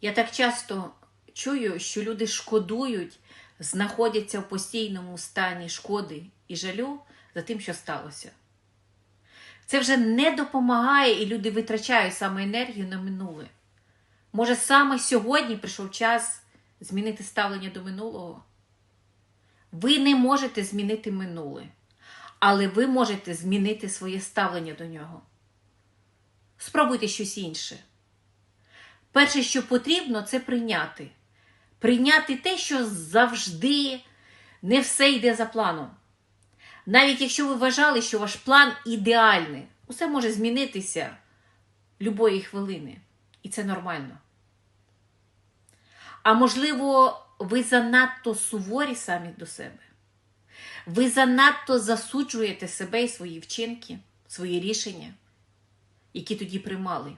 Я так часто чую, що люди шкодують, знаходяться в постійному стані шкоди і жалю за тим, що сталося. Це вже не допомагає, і люди витрачають саме енергію на минуле. Може, саме сьогодні прийшов час змінити ставлення до минулого? Ви не можете змінити минуле, але ви можете змінити своє ставлення до нього. Спробуйте щось інше. Перше, що потрібно, це прийняти. Прийняти те, що завжди не все йде за планом. Навіть якщо ви вважали, що ваш план ідеальний, усе може змінитися любої хвилини. І це нормально. А можливо, ви занадто суворі самі до себе. Ви занадто засуджуєте себе і свої вчинки, свої рішення, які тоді приймали.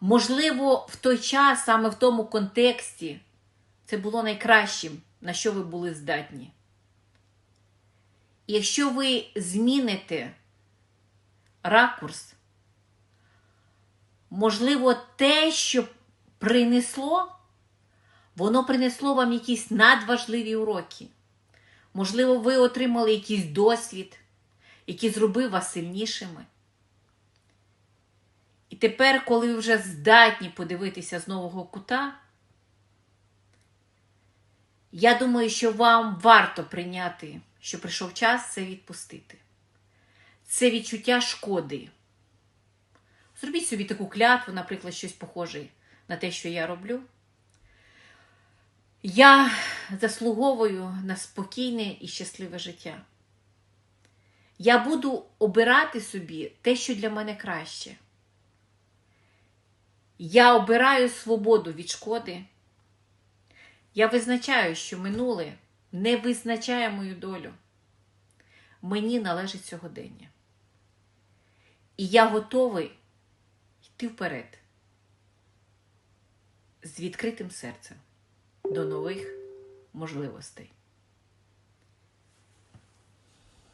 Можливо, в той час, саме в тому контексті, це було найкращим, на що ви були здатні. Якщо ви зміните ракурс, можливо, те, що принесло, воно принесло вам якісь надважливі уроки. Можливо, ви отримали якийсь досвід, який зробив вас сильнішими. І тепер, коли ви вже здатні подивитися з нового кута, я думаю, що вам варто прийняти, що прийшов час це відпустити. Це відчуття шкоди. Зробіть собі таку клятву, наприклад, щось похоже на те, що я роблю. Я заслуговую на спокійне і щасливе життя. Я буду обирати собі те, що для мене краще. Я обираю свободу від шкоди. Я визначаю, що минуле не визначає мою долю. Мені належить сьогодення. І я готовий йти вперед з відкритим серцем до нових можливостей.